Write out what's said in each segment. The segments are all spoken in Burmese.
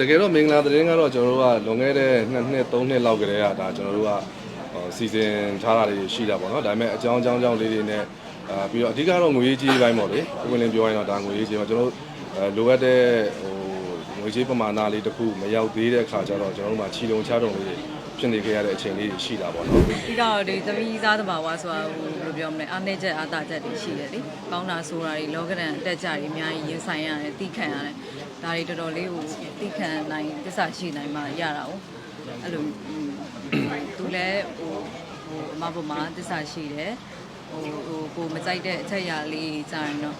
တကယ်တော့မင်္ဂလာသတင်းကတော့ကျွန်တော်တို့ကလွန်ခဲ့တဲ့2နှစ်3နှစ်လောက်ကတည်းကဒါကျွန်တော်တို့ကဟိုစီစဉ်ထားတာတွေရှိတာပေါ့နော်ဒါပေမဲ့အကြောင်းအကြောင်းအကြောင်းလေးတွေနဲ့အာပြီးတော့အဓိကတော့ငွေရေးကြေးပိုင်းပေါ့လေဥပဒေပြောရင်တော့ဒါငွေရေးကြေးပါကျွန်တော်တို့အဲလိုအပ်တဲ့ဟိုငွေကြေးပမာဏလေးတစ်ခုမရောက်သေးတဲ့အခါကျတော့ကျွန်တော်တို့မှာချီတုံချတုံလေးတွေ ဖြစ်နေခဲ့ရတဲ့အချိန်လေးတွေရှိတာပေါ့နော်ပြီးတော့ဒီသမီးစားသဘာဝဆိုတာဟိုဘယ်လိုပြောမလဲအားနေချက်အားတာချက်တွေရှိတယ်လေကောင်းတာဆိုတာတွေလောကရန်အတက်ကြတွေအများကြီးရင်ဆိုင်ရတယ်တီးခံရတယ်ဒါတွေတော်တော်လေးဟိုတီးခံနိုင်သစ္စာရှိနိုင်မှရတာ哦အဲ့လိုသူလည်းဟိုဟိုအမဘုံမှာသစ္စာရှိတယ်ဟိုဟိုကိုမကြိုက်တဲ့အချက်အရာလေးကြာရင်တော့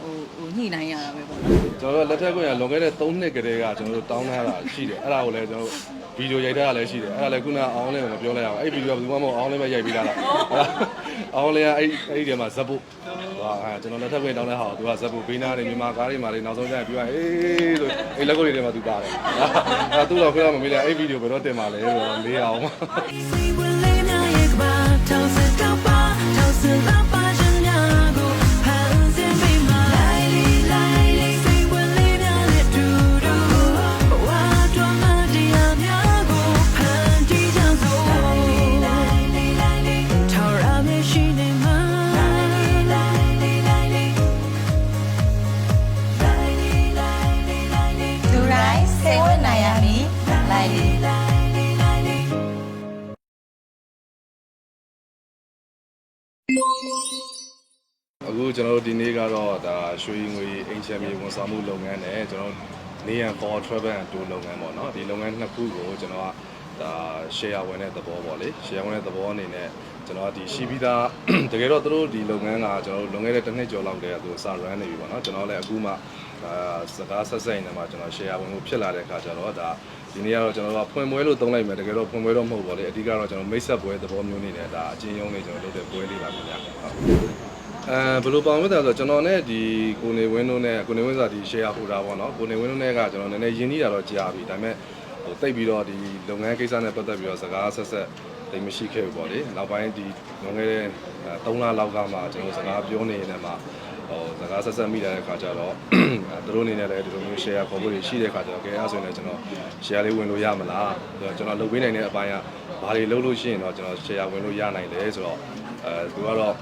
ဟိုဟိုညှိနှိုင်းရတာပဲပေါ့နော်ကျွန်တော်တို့လက်ထက်ကွန်ရလွန်ခဲ့တဲ့3နှစ်ကတည်းကကျွန်တော်တို့တောင်းထားတာရှိတယ်အဲ့ဒါကိုလည်းကျွန်တော်တို့ဗီဒီယိုရိုက်ထားတာလည်းရှိတယ်အဲ့ဒါလည်းခုနအောင်းလင်းကိုမပြောလိုက်အောင်အဲ့ဗီဒီယိုကဘယ်သူမှမဟုတ်အောင်းလင်းပဲရိုက်ပြီးသားလားအောင်းလင်းကအဲ့အဲ့ဒီထဲမှာဇက်ပုတ်ဟာကျွန်တော်လက်ထက်ကွန်တောင်းတဲ့ဟာကိုသူကဇက်ပုတ်ဘေးနားနေမြန်မာကားတွေမှာလည်းနောက်ဆုံးကျရင်ပြောအေးဆိုအဲ့လက်ကုပ်တွေထဲမှာသူပါတယ်အဲ့သူတော့ခွဲမမေးလဲအဲ့ဗီဒီယိုဘယ်တော့တင်ပါလဲဆိုတော့မေးအောင် We will lay now အခုကျွန်တော်တို့ဒီနေ့ကတော့ဒါရွှေငွေအင်ချမ်မြေဝန်ဆောင်မှုလုပ်ငန်းနဲ့ကျွန်တော်နေရန် for travel and tour လုပ်ငန်းပေါ့နော်ဒီလုပ်ငန်းနှစ်ခုကိုကျွန်တော်ကဒါ share ဝင်တဲ့သဘောပေါ့လေ share ဝင်တဲ့သဘောအနေနဲ့ကျွန်တော်ကဒီရှိပြီးသားတကယ်တော့သူတို့ဒီလုပ်ငန်းကကျွန်တော်တို့လွန်ခဲ့တဲ့တစ်နှစ်ကျော်လောက်တည်းကသူစ run နေပြီပေါ့နော်ကျွန်တော်လည်းအခုမှဒါစကားဆက်ဆက်နေမှာကျွန်တော် share ဝင်လို့ဖြစ်လာတဲ့အခါကျတော့ဒါဒီနေ့ကတော့ကျွန်တော်တို့ကဖွင့်ပွဲလို့သုံးလိုက်မယ်တကယ်တော့ဖွင့်ပွဲတော့မဟုတ်ပါလေအဓိကတော့ကျွန်တော်မိတ်ဆက်ပွဲသဘောမျိုးနေနဲ့ဒါအချင်းယုံနေကျွန်တော်လုပ်တဲ့ပွဲလေးပါခင်ဗျာဟုတ် အဲဘယ်လိုပေါင်မလဲဆိုတော့ကျွန်တော်နဲ့ဒီကိုနေဝင်းတို့နဲ့ကိုနေဝင်းဆိုတာဒီ share ဟိုတာပေါ့နော်ကိုနေဝင်းတို့နဲ့ကကျွန်တော်နည်းနည်းယဉ်နီးတာတော့ကြားပြီဒါပေမဲ့ဟိုတိတ်ပြီးတော့ဒီလုပ်ငန်းကိစ္စနဲ့ပတ်သက်ပြီးတော့စကားဆက်ဆက်တိတ်မရှိခဲ့ဘူးပေါ့လေနောက်ပိုင်းဒီလွန်ခဲ့တဲ့3လလောက်ကမှကျွန်တော်စကားပြောနေနေမှာဟိုစကားဆက်ဆက်မိတဲ့အခါကျတော့သူတို့အနေနဲ့လည်းဒီလိုမျိုး share ခေါ်ဖို့ရှိတဲ့အခါကျတော့ကဲအဲ့ဆိုရင်လည်းကျွန်တော် share လေးဝင်လို့ရမလားဆိုတော့ကျွန်တော်လုပ်ပေးနိုင်တဲ့အပိုင်းကဘာတွေလုပ်လို့ရှိရင်တော့ကျွန်တော် share ဝင်လို့ရနိုင်တယ်ဆိုတော့အဲသူကတော့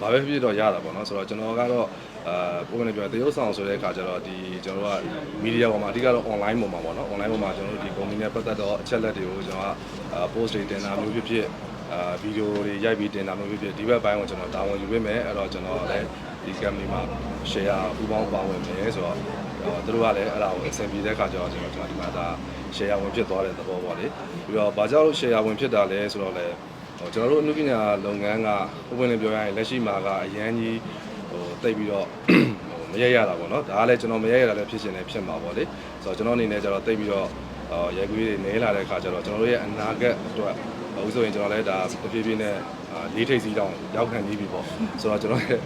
ဘာပဲဖြစ်ဖြစ်တော့ရတာပေါ့နော်ဆိုတော့ကျွန်တော်ကတော့အာပုံမှန်ပြောတရုပ်ဆောင်ဆိုတဲ့အခါကျတော့ဒီကျွန်တော်တို့ကမီဒီယာပေါ်မှာအဓိကတော့ online ပေါ်မှာပေါ့နော် online ပေါ်မှာကျွန်တော်တို့ဒီ company နဲ့ပတ်သက်တော့အချက်လက်တွေကိုကျွန်တော်ကအာ post တွေတင်တာမျိုးဖြစ်ဖြစ်အာဗီဒီယိုတွေရိုက်ပြီးတင်တာမျိုးဖြစ်ဖြစ်ဒီဘက်ပိုင်းကိုကျွန်တော်တာဝန်ယူပေးမယ်အဲ့တော့ကျွန်တော်လည်းဒီ company မှာ share ပူပေါင်းပါဝင်မယ်ဆိုတော့အော်သူတို့ကလည်းအဲ့ဒါကိုအဆင်ပြေတဲ့အခါကျတော့ကျွန်တော်ကျွန်တော်ဒီမှာဒါ share ဝင်ဖြစ်သွားတဲ့သဘောပေါ့လေပြီးတော့ဘာကြောင့်လို့ share ဝင်ဖြစ်တာလဲဆိုတော့လည်း ဟိုကျွန်တော်တို့အနုပညာလုပ်ငန်းကဥပဒေပြောရရင်လက်ရှိမှာကအရန်ကြီးဟိုတိတ်ပြီးတော့ဟိုမရရတာပေါ့နော်ဒါကလည်းကျွန်တော်မရရတာလည်းဖြစ်ရှင်လည်းဖြစ်မှာပေါ့လေဆိုတော့ကျွန်တော်အနေနဲ့ကျတော့တိတ်ပြီးတော့အော်ရဲကွေးတွေနဲလာတဲ့အခါကျတော့ကျွန်တော်တို့ရဲ့အနာဂတ်အတွက်အခုဆိုရင်ကျွန်တော်လည်းဒါတဖြည်းဖြည်းနဲ့အာလေးထိပ်စီးတောင်ရောက်ခံပြီးပြီပေါ့ဆိုတော့ကျွန်တော်ရဲ့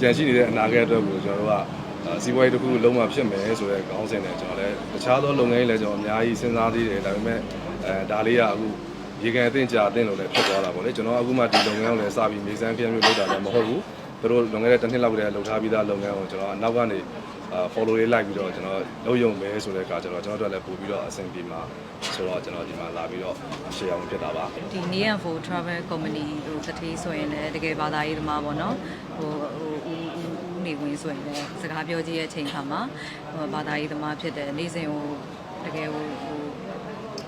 ကြံရှိနေတဲ့အနာဂတ်အတွက်ကိုကျွန်တော်တို့ကအာစီးပွားရေးတစ်ခုလုံးဝဖြစ်မယ်ဆိုတဲ့ခေါင်းစဉ်နဲ့ကျွန်တော်လည်းတခြားသောလုပ်ငန်းတွေလည်းကျွန်တော်အများကြီးစဉ်းစားသေးတယ်ဒါပေမဲ့အဲဒါလေးကအခု ရေကန်အသင့်ကြာအသင့်လို့လည်းဖြစ်သွားတာပေါ့လေကျွန်တော်အခုမှဒီလုပ်ငန်းကိုလည်းစပြီးမေးစမ်းပြမျိုးလုပ်တာလည်းမဟုတ်ဘူးသူတို့လွန်ခဲ့တဲ့တစ်နှစ်လောက်ကတည်းကလုပ်ထားပြီးသားလုပ်ငန်းကိုကျွန်တော်အနောက်ကနေအာ follow လေးလိုက်ပြီးတော့ကျွန်တော်လုပ်ရုံပဲဆိုတဲ့အခါကျတော့ကျွန်တော်တို့လည်းပို့ပြီးတော့အဆင်ပြေမှာဆိုတော့ကျွန်တော်ဒီမှာလာပြီးတော့ share အောင်ဖြစ်တာပါဒီ Neon for Travel Company ဟိုတထေးဆိုရင်လည်းတကယ်ဘာသာရေးသမားပေါ့နော်ဟိုဟိုဦးဦးဦးနေဝင်ဆိုရင်လည်းစကားပြောကြည့်ရဲ့အချိန်ခါမှာဟိုဘာသာရေးသမားဖြစ်တဲ့နေ့စဉ်ဟိုတကယ်ဟိုဟို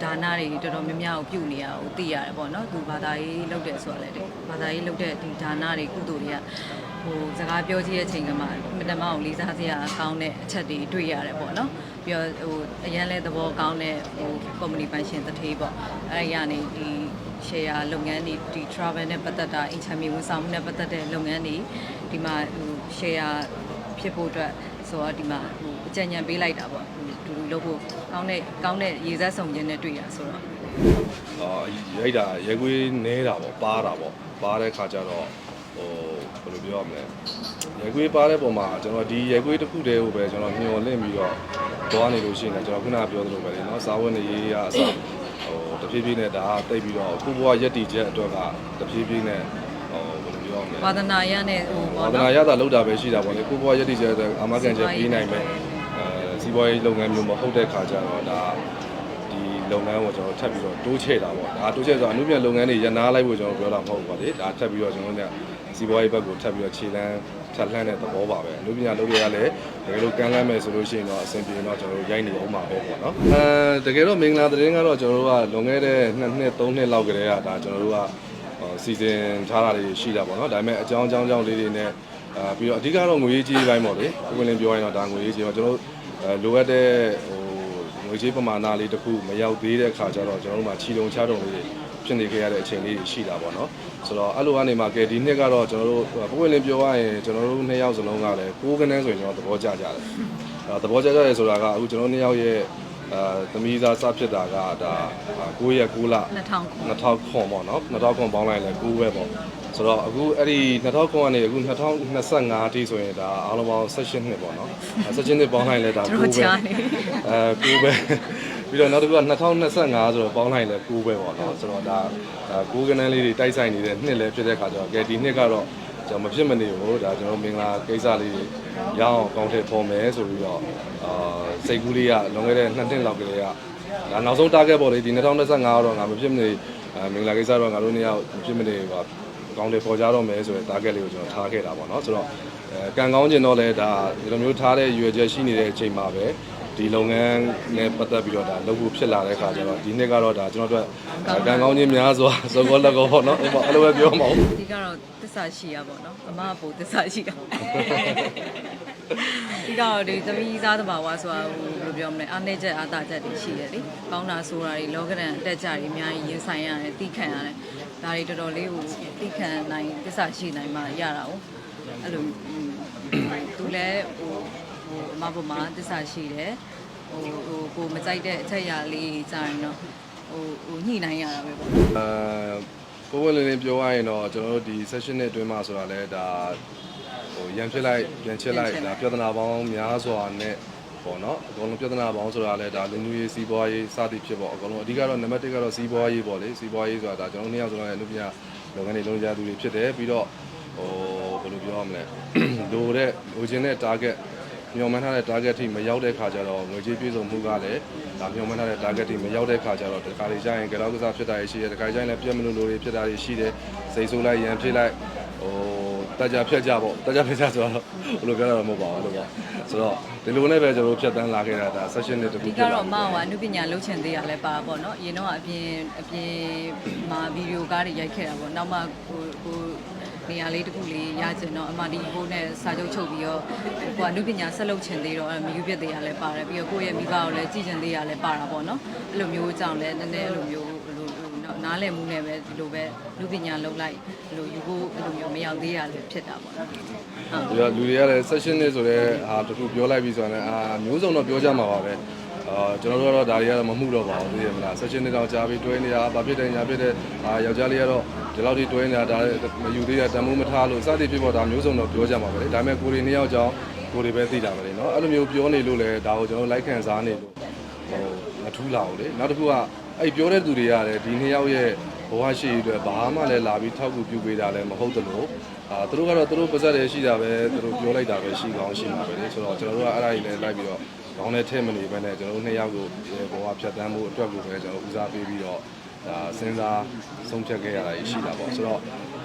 ဒါနတွေတော်တော်များများကိုပြုနေရအောင်သိရတယ်ပေါ့နော်သူဘာသာရေးလုပ်တယ်ဆိုတော့လည်းဘာသာရေးလုပ်တဲ့ဒီဒါနတွေကုသိုလ်တွေကဟိုစကားပြောကြည့်ရဲ့အချိန်ကမှမတမအောင်လေးစားစရာကောင်းတဲ့အချက်တွေတွေ့ရတယ်ပေါ့နော်ပြီးတော့ဟိုအရန်လဲသဘောကောင်းတဲ့ဟို company ပိုင်ရှင်တထေးပေါ့အဲ့ဒီကနေဒီ share လုပ်ငန်းတွေဒီ travel နဲ့ပတ်သက်တာအင်ချမ်းမြေဝန်ဆောင်မှုနဲ့ပတ်သက်တဲ့လုပ်ငန်းတွေဒီမှာဟို share ဖြစ်ဖို့အတွက် ဆိုတော့ဒီမှာဟိုအကြံဉာဏ်ပေးလိုက်တာပေါ့ဟိုတူတူလုပ်ဖို့ကောင်းတဲ့ကောင်းတဲ့ရေစက်ဆောင်ခြင်းနဲ့တွေ့ရဆိုတော့အော်ရိုက်တာရဲကွေးနဲတာပေါ့ပါတာပေါ့ပါတဲ့ခါကျတော့ဟိုဘယ်လိုပြောရမလဲရဲကွေးပါတဲ့ပုံမှာကျွန်တော်ဒီရဲကွေးတစ်ခုတည်းကိုပဲကျွန်တော်ညှော်လင့်ပြီးတော့သွားနေလို့ရှိရင်လည်းကျွန်တော်ခုနကပြောသလိုပဲလေနော်စာဝတ်နေရေးရအစဟိုတဖြည်းဖြည်းနဲ့ဒါတိတ်ပြီးတော့ခုဘဝရက်တည်ချက်အတွက်ကတဖြည်းဖြည်းနဲ့ဟိုဘယ်လိုပြောရမလဲ ဝါသနာရနဲ့ဟိုဝါပေါ့သနာနော်ရတာလောက်တာပဲရှိတာပေါ့လေခုဘဝရက်တည်ချက်အတွက်အာမခံချက်ပေးနိုင်မယ်အဲစီးပွားရေးလုပ်ငန်းမျိုးမဟုတ်တဲ့ခါကျတော့ဒါဒီလုပ်ငန်းကိုကျွန်တော်ထပ်ပြီးတော့တိုးချဲ့တာပေါ့ဒါတိုးချဲ့ဆိုအမှုပြန်လုပ်ငန်းတွေရနာလိုက်ဖို့ကျွန်တော်ပြောတာမဟုတ်ဘူးပါလေဒါထပ်ပြီးတော့ကျွန်တော်တို့ကစီးပွားရေးဘက်ကိုထပ်ပြီးတော့ခြေလှမ်းထပ်လှမ်းတဲ့သဘောပါပဲအမှုပြန်လုပ်ရရလဲတကယ်လို့ကမ်းလှမ်းမယ်ဆိုလို့ရှိရင်တော့အဆင်ပြေတော့ကျွန်တော်တို့ရိုက်နေအောင်ပါပဲပေါ့နော်အဲတကယ်တော့မင်္ဂလာသတင်းကတော့ကျွန်တော်တို့ကလွန်ခဲ့တဲ့2နှစ်3နှစ်လောက်ကတည်းကဒါကျွန်တော်တို့က စီစဉ်ထားတာတွေရှိတာပေါ့နော်ဒါပေမဲ့အကြောင်းအကြောင်းကြောင့်လေးတွေနဲ့အာပြီးတော့အဓိကတော့ငွေရေးကြေးပိုင်းပေါ့လေကိုယ်ကလည်းပြောရင်တော့ဒါငွေရေးကြေးတော့ကျွန်တော်တို့အဲလိုအပ်တဲ့ဟိုငွေကြေးပမာဏလေးတစ်ခုမရောက်သေးတဲ့ခါကျတော့ကျွန်တော်တို့မှာခြီလုံးချတုံလေးတွေဖြစ်နေခဲ့ရတဲ့အချိန်လေးတွေရှိတာပေါ့နော်ဆိုတော့အဲ့လိုကနေမှကဲဒီနှစ်ကတော့ကျွန်တော်တို့ကိုယ်ကလည်းပြောရရင်ကျွန်တော်တို့နှစ်ယောက်စလုံးကလည်းကိုးကနန်းဆိုရင်ကျွန်တော်သဘောကျကြတယ်အဲသဘောကျကြတယ်ဆိုတာကအခုကျွန်တော်နှစ်ယောက်ရဲ့ အဲသမီးသားစဖြစ်တာကဒါ9ရက်9လ2000ခု2000ခွန်ပေါ့နော်2000ခွန်ပေါင်းလိုက်လဲ9ပဲပေါ့ဆိုတော့အခုအဲ့ဒီ2000ခွန်ကနေအခု2025အထိဆိုရင်ဒါအားလုံးပေါင်း16နှစ်ပေါ့နော်16နှစ်ပေါင်းလိုက်လဲဒါတို့9ပဲချာနေအဲ9ပဲပြီးတော့နောက်တစ်ခုက2025ဆိုတော့ပေါင်းလိုက်လဲ9ပဲပေါ့နော်ဆိုတော့ဒါ9ကနန်းလေးတွေတိုက်ဆိုင်နေတဲ့နှစ်လည်းဖြစ်တဲ့ခါကျတော့ကဲဒီနှစ်ကတော့ ကျွန်တော်မဖြစ်မနေဘူးဒါကျွန်တော်မင်္ဂလာကိစ္စလေးတွေရအောင်အကောင့်ထဲပေါ်မယ်ဆိုပြီးတော့အာစိတ်ကူးလေးကလွန်ခဲ့တဲ့2နှစ်လောက်ကလေးကဒါနောက်ဆုံး target ပေါ့လေဒီ2025တော့ငါမဖြစ်မနေအဲမင်္ဂလာကိစ္စတော့ငါတို့နှစ်ယောက်မဖြစ်မနေပါအကောင်းတွေပေါ်ကြတော့မယ်ဆိုတဲ့ target လေးကိုကျွန်တော်ထားခဲ့တာပေါ့နော်ဆိုတော့အဲကံကောင်းကျင်တော့လဲဒါဒီလိုမျိုးထားတဲ့ရွယ်ချက်ရှိနေတဲ့အချိန်မှာပဲ ဒီလုပ်ငန်းနဲ့ပတ်သက်ပြီးတော့ဒါလုပ်ဖို့ဖြစ်လာတဲ့အခါကျတော့ဒီနှစ်ကတော့ဒါကျွန်တော်တို့ကံကောင်းခြင်းများစွာစောကောလက်ကောပေါ့နော်အဲ့လိုပဲပြောမှာပေါ့ဒီကတော့သစ္စာရှိရပါတော့အမကပိုသစ္စာရှိတာဒီကတော့ဒီသမီးစားတဘာဝဆိုတာဟိုဘယ်လိုပြောမလဲအားနေချက်အားသာချက်တွေရှိတယ်လေကောင်းတာဆိုတာတွေလောကဒဏ်အတက်ကြတွေအများကြီးရင်ဆိုင်ရတယ်တီးခံရတယ်ဒါတွေတော်တော်လေးဟိုတီးခံနိုင်သစ္စာရှိနိုင်မှရတာ哦အဲ့လိုသူလည်းဟို ဟိုအမဘုမသစ္စာရှိတယ်ဟိုဟိုကိုမကြိုက်တဲ့အချက်အရာလေးကြာရင်တော့ဟိုဟိုညှိနှိုင်းရတာပဲပေါ့အဲကိုယ်ဝင်လင်းပြောရရင်တော့ကျွန်တော်တို့ဒီ session နဲ့အတွင်းမှာဆိုတာလဲဒါဟိုရန်ဖြစ်လိုက်ပြန်ချစ်လိုက်ဒါပြဿနာပေါင်းများစွာနဲ့ပေါ့နော်အကုန်လုံးပြဿနာပေါင်းဆိုတာလဲဒါလူမျိုးရေးစီးပွားရေးစသည်ဖြစ်ပေါ့အကုန်လုံးအဓိကတော့နံပါတ်1ကတော့စီးပွားရေးပေါ့လေစီးပွားရေးဆိုတာဒါကျွန်တော်တို့နှစ်ယောက်စလုံးရဲ့အလုပ်ပြလုပ်ငန်းတွေလုံးကြသူတွေဖြစ်တယ်ပြီးတော့ဟိုဘယ်လိုပြောရမလဲလိုတဲ့လိုချင်တဲ့ target မျှော်မှန်းထားတဲ့ target ထိမရောက်တဲ့ခါကျတော့ငွေကြေးပြည့်စုံမှုကလည်းဒါမျှော်မှန်းထားတဲ့ target ထိမရောက်တဲ့ခါကျတော့ဒီခါလေးကျရင်ကြောက်ကစားဖြစ်တာရှိတယ်ဒီခါကျရင်လည်းပြက်မလို့လိုတွေဖြစ်တာရှိတယ်စိတ်ဆိုးလိုက်ရန်ဖြစ်လိုက်ဟိုတကြဖြတ်ကြပေါ့တကြဖြတ်ကြဆိုတော့ဘယ်လိုပြောရမှာမဟုတ်ပါဘူးလို့ပေါ့ဆိုတော့ဒီလိုနဲ့ပဲကျွန်တော်တို့ဖြတ်တန်းလာခဲ့တာဒါ session နဲ့တခုဒီဖြကစ်လာတော့အမကအနုပညာလှုပ်ချင်သေးရလဲပါပေါ့နော်အရင်တော့အပြင်အပြင်မှာဗီဒီယိုကားတွေရိုက်ခဲ့တာပေါ့နောက်မှကိုကို နေရာလေးတစ်ခုလေးရချင်တော့အမဒီကိုနဲ့စာချုပ်ချုပ်ပြီးတော့ကိုကအနုပညာဆက်လုပ်ချင်သေးတော့မယူပြစ်သေးရလဲပါတယ်ပြီးတော့ကိုယ့်ရဲ့မိဘကိုလည်းကြည်ချင်သေးရလဲပါတာပေါ့နော်အဲ့လိုမျိုးကြောင့်လဲနည်းနည်းအဲ့လိုမျိုးအဲ့လိုနားလည်မှုနဲ့ပဲဒီလိုပဲလူပညာလုပ်လိုက်အဲ့လိုယူဖို့အဲ့လိုမျိုးမရောက်သေးရလဲဖြစ်တာပေါ့နော်ဟုတ်ဒီကလူတွေကလည်း session နဲ့ဆိုတော့အာတခုပြောလိုက်ပြီဆိုတော့လည်းအာမျိုးစုံတော့ပြောကြမှာပါပဲ အာကျွန်တော်တို့ကတော့ဒါတွေကတော့မမှုတော့ပါဘူးသိရမလား session တွေတော့ကြားပြီးတွဲနေတာဘာဖြစ်တယ်ညာဖြစ်တယ်အာယောက်ျားလေးကတော့ဒီလောက်ထိတွဲနေတာဒါမယူသေးတာတန်မိုးမထားလို့စသည်ဖြစ်ပေါ်ဒါမျိုးစုံတော့ပြောကြမှာပဲလေဒါပေမဲ့ကိုရီနှစ်ယောက်ကြောင့်ကိုရီပဲသိတာပဲလေနော်အဲ့လိုမျိုးပြောနေလို့လည်းဒါကိုကျွန်တော်လိုက်ခံစားနေလို့ဟိုမထူးလာဘူးလေနောက်တစ်ခုကအဲ့ပြောတဲ့သူတွေကလည်းဒီနှစ်ယောက်ရဲ့ဘဝရှိရတဲ့ဘာမှလည်းလာပြီးထောက်ကူပြုပေးတာလည်းမဟုတ်သလိုအာသူတို့ကတော့သူတို့ပါဇက်တွေရှိတာပဲသူတို့ပြောလိုက်တာပဲရှိကောင်းရှိမှာပဲလေဆိုတော့ကျွန်တော်တို့ကအဲ့ဒါကြီးလည်းလိုက်ပြီးတော့ ခေါင်းနဲ့ထဲမနေဘဲနဲ့ကျွန်တော်တို့နှစ်ယောက်ကိုဘဝဖြတ်တန်းမှုအတွက်ကိုပဲကျွန်တော်ဦးစားပေးပြီးတော့ဒါစဉ်းစားဆုံးဖြတ်ခဲ့ရတာရှိတာပေါ့ဆိုတော့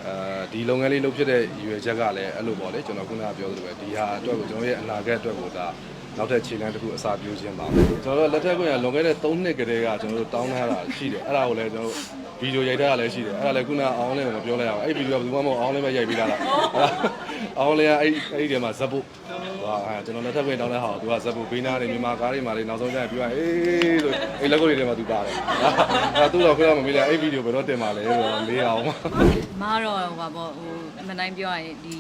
အဲဒီလုပ်ငန်းလေးလုပ်ဖြစ်တဲ့ရည်ရွယ်ချက်ကလည်းအဲ့လိုပေါ့လေကျွန်တော်ခုနကပြောသလိုပဲဒီဟာအတွက်ကိုကျွန်တော်ရဲ့အနာဂတ်အတွက်ကိုဒါနောက်ထပ်ခြေလှမ်းတစ်ခုအစာပြိုးခြင်းပါပဲကျွန်တော်တို့လက်ထက်ကွင်ကလွန်ခဲ့တဲ့3နှစ်ကတည်းကကျွန်တော်တို့တောင်းထားတာရှိတယ်အဲ့ဒါကိုလည်းကျွန်တော်တို့ဗီဒီယိုရိုက်ထားတာလည်းရှိတယ်အဲ့ဒါလည်းခုနအောင်လည်းမပြောလိုက်အောင်အဲ့ဗီဒီယိုကဘယ်သူမှမဟုတ်အောင်လည်းပဲရိုက်ပြီးသားလားအောင်လည်းအဲ့အဲ့ဒီထဲမှာဇက်ဖို့ ဟာကျွန်တော်လက်ထက်ကွင်တောင်းတဲ့ဟာကိုသူကဇက်ဖို့ဘေးနားနေမြန်မာကားတွေမှာလေနောက်ဆုံးကျရင်ပြီးသွားအေးဆိုအဲ့လက်ကုပ်တွေထဲမှာသူပါတယ်အဲ့သူတော့ခုနကမမေးလိုက်အဲ့ဗီဒီယိုဘယ်တော့တင်ပါလဲဆိုတော့လေးအောင်မကတော့ဟိုပါပေါ့ဟိုမနိုင်ပြောရရင်ဒီ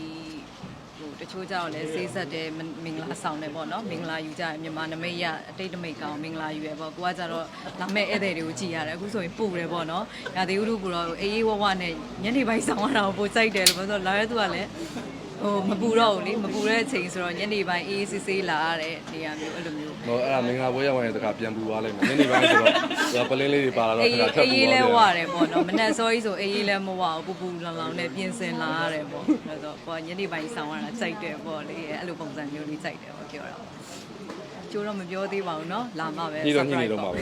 ဟိုတချို့ကြောက်လဲဆေးဆက်တယ်မမင်္ဂလာဆောင်တယ်ပေါ့နော်မင်္ဂလာယူကြရမြန်မာနမိတ်ရအတိတ်နမိတ်ကောင်မင်္ဂလာယူရပေါ့ကိုကကြတော့လာမဲ့ဧည့်သည်တွေကိုကြည်ရတယ်အခုဆိုရင်ပို့တယ်ပေါ့နော်ရာသီဥတုကတော့အေးအေးဝဝနဲ့ညနေပိုင်းဆောင်ရတာကိုပိုစိုက်တယ်လို့ပြောဆိုလာရဲသူကလည်း ဟိုမပူတော့ဘူးလေမပူတဲ့အချိန်ဆိုတော့ညနေပိုင်းအေးအေးဆေးဆေးလာရတဲ့နေရာမျိုးအဲ့လိုမျိုး ဟိုအဲ့ဒါမင်္ဂလာပွဲရောက်ရင်တခါပြန်ပူသွားလိုက်မယ်ညနေပိုင်းဆိုတော့ဒါပလင်းလေးတွေပါလာတော့ အေး ခဏထပ်ပူ အေး သွား လဲ ပြန် ဝရတယ်ပေါ့နော်မနက်စောကြီးဆိုအေးလဲမဝဘူးပူပူလောင်လောင်နဲ့ပြင်ဆင်လာရတယ်ပေါ့အဲ့တော့ကိုကညနေပိုင်းဆောင်ရတာစိုက်တယ်ပေါ့လေအဲ့လိုပုံစံမျိုးလေးစိုက်တယ်ပေါ့ပြောတာပေါ့ ကျိုးတော့မပြောသေးပါဘူးเนาะလာမှပဲ ညှိတော့ညှိနေတော့မှာပဲ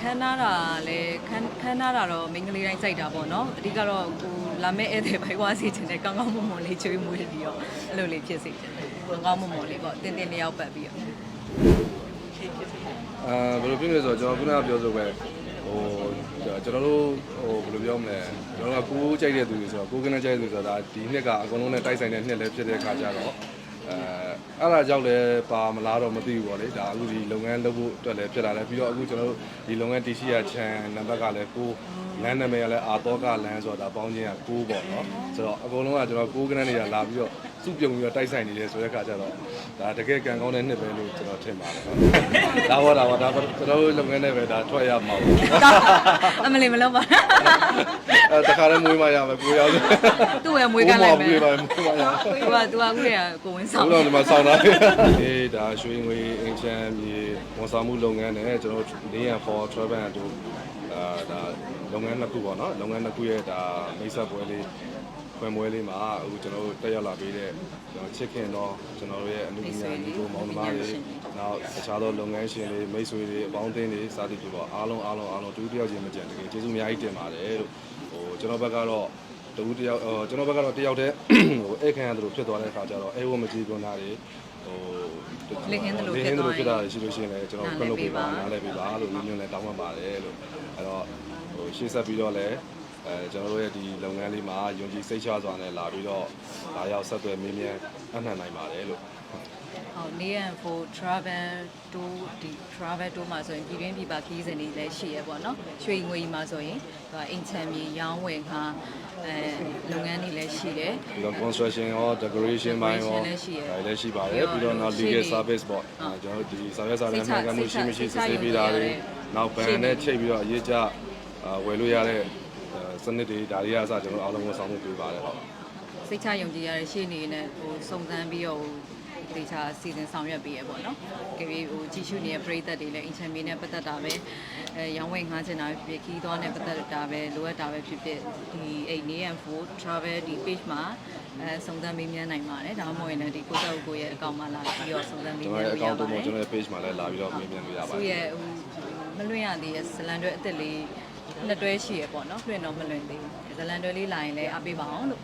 ခန်းနာတာလည်းခန်းခန်းနာတာတော့မိန်းကလေးတိုင်းစိုက်တာပေါ့เนาะအဓိကတော့ကို လာမဲ့ဧည့်သည်ဘိုက်ဝါစီချင်တဲ့ကောင်းကောင်းမွန်မွန်လေးချွေးမွေးပြီးတော့အဲ့လိုလေးဖြစ်စေချင်တယ်ကောင်းကောင်းမွန်မွန်လေးပေါ့တင်းတင်းလေးရောက်ပတ်ပြီးတော့အာဘယ်လိုဖြစ်လဲဆိုတော့ကျွန်တော်ခုနကပြောဆိုပဲဟိုကျွန်တော်တို့ဟိုဘယ်လိုပြောမလဲကျွန်တော်ကကိုးကြိုက်တဲ့သူတွေဆိုတော့ကိုးကနကြိုက်တဲ့သူဆိုတာဒါဒီနှစ်ကအကုန်လုံးနဲ့တိုက်ဆိုင်တဲ့နှစ်လည်းဖြစ်တဲ့အခါကျတော့ အဲအဲ့ဒါကြောင့်လည်းပါမလားတော့မသိဘူးပေါ့လေဒါအခုဒီလုပ်ငန်းလုပ်ဖို့အတွက်လည်းဖြစ်လာတယ်ပြီးတော့အခုကျွန်တော်တို့ဒီလုပ်ငန်းတရှိရချန်နံပါတ်ကလည်းကိုလမ်းနာမည်ကလည်းအာတော့ကလမ်းဆိုတော့ဒါပေါင်းချင်းကကိုပေါ့နော်ဆိုတော့အကုန်လုံးကကျွန်တော်ကိုးကနတွေကလာပြီးတော့ စုပြုံပြီးတော့တိုက်ဆိုင်နေတယ်ဆိုတဲ့အခါကျတော့ဒါတကယ်ကံကောင်းတဲ့နှစ်ပဲလို့ကျွန်တော်ထင်ပါတယ်နော်ဒါပေါ့ဒါပေါ့ဒါကျွန်တော်တို့လုပ်ငန်းနဲ့ပဲဒါထွက်ရမှာပေါ့အမလေးမလုပ်ပါအဲတခါလည်းမွေးမရမယ်ကိုရောက်တယ်သူ့ရဲ့မွေးကန်းလိုက်မယ်မွေးပါမွေးပါရသူကသူကအခုတည်းကကိုဝင်ဆောင်ဘုရားဒီမှာစောင်းတာအေးဒါရွှေငွေအင်ချမ်းမြေဝန်ဆောင်မှုလုပ်ငန်းနဲ့ကျွန်တော်နေရ for travel and တို့အာဒါလုပ်ငန်းနှစ်ခုပေါ့နော်လုပ်ငန်းနှစ်ခုရဲ့ဒါမိတ်ဆက်ပွဲလေး ဖွင့်ပွဲလေးမှာအခုကျွန်တော်တို့တက်ရောက်လာပေးတဲ့ကျွန်တော်ချစ်ခင်တော့ကျွန်တော်တို့ရဲ့အမှုပညာညီကိုမောင်နှမတွေနောက်အခြားသောလုပ်ငန်းရှင်တွေမိတ်ဆွေတွေအပေါင်းအသင်းတွေစသည်ဖြင့်ပေါ့အားလုံးအားလုံးအားလုံးတူတူတယောက်ချင်းမကြံတကယ်ကျေးဇူးအများကြီးတင်ပါတယ်လို့ဟိုကျွန်တော်ဘက်ကတော့တူတယောက်ဟိုကျွန်တော်ဘက်ကတော့တယောက်တည်းဟိုအဲ့ခံရတယ်လို့ဖြစ်သွားတဲ့အခါကျတော့အဲဝမကြီးကွန်တာတွေဟိုဖြစ်တာရှိလို့ရှိရင်လည်းကျွန်တော်ခွင့်လုပ်ပေးပါနားလည်ပေးပါလို့ညွှန်လည်းတောင်းပန်ပါတယ်လို့အဲ့တော့ဟိုရှေ့ဆက်ပြီးတော့လည်း အဲကျွန်တော်တို့ရဲ့ဒီလုပ်ငန်းလေးမှာယုံကြည်စိတ်ချစွာနဲ့လာပြီးတော့လာရောက်ဆက်သွယ်မေးမြန်းအနှံ့နိုင်ပါတယ်လို့ဟုတ်နေရ for travel to ဒီ travel to မှာဆိုရင်ပြည်တွင်းပြည်ပခရီးစဉ်တွေလည်းရှိရပေါ့နော်ရွှေငွေမှာဆိုရင်သူကအင်ချမ်းမြေရောင်းဝယ်ခါအဲလုပ်ငန်းတွေလည်းရှိတယ်ပြီးတော့ construction ရော decoration ဘိုင်းရော Decoration လည်းရှိရယ်ဒါလည်းရှိပါတယ်ပြီးပြီးတော့တော့နောက်ရှေ့ legal နေ service ပေါ့ဟုတ်ကျွန်တော်တို့ဒီစာရွက်စာတမ်းစိမှတ်န်ချကန်မှုရှိမရှိစိစစ်တ်ချဆေးပေးတာတွေယုံကြည်ရတဲ့နောက်ဘဏ်နဲ့ချိတ်ပြီးတော့အရေးကြအာဝယ်လို့ရတဲ့အဲ စနစ်တွေဒါတွေကအစကျွန်တော်အားလုံးကိုဆောင်မှုပေးပါတယ်ဟုတ်စိတ်ချယုံကြည်ရတဲ့ရှေ့နေနဲ့ဟိုစုံစမ်းပြီးတော့ဒေချာစီစဉ်ဆောင်ရွက်ပေးရပေါ့နော်။ကြည့်ဟိုကြည့်ရှုနေတဲ့ပရိသတ်တွေလည်းအင်ချန်မီနဲ့ပတ်သက်တာပဲအဲရောင်းဝယ်ငှားချင်တာဖြစ်ဖြစ်ခီးသွားနဲ့ပတ်သက်တာပဲလိုအပ်တာပဲဖြစ်ဖြစ်ဒီအိနေရ for travel ဒီ page မှာအဲစုံစမ်းမေးမြန်းနိုင်ပါတယ်။ဒါမှမဟုတ်ရင်လည်းဒီကိုတက်ကိုရဲ့အကောင့်မှာလာပြီးတော့စုံစမ်းမေးကျွန်မြတော်န်းရဲ့လို့အရကောင့်ပါတို့တမှာယ်ကျွန်တော်ရဲ့ page မှာလည်းလာပြီးတော့မေးမြန်းလို့ရပါတသူ့ယ်ရဲ့ဟိုမလွင့်ရသေးရဲ့ဇလန်တွဲအစ်စ်လေး နှစ်တွဲရှိရပေါ့နော်လွင့်တော့မလွင့်သေးဘူးဇလန်တွဲလေးလာရင်လည်းအားပေးပါအောင်လို့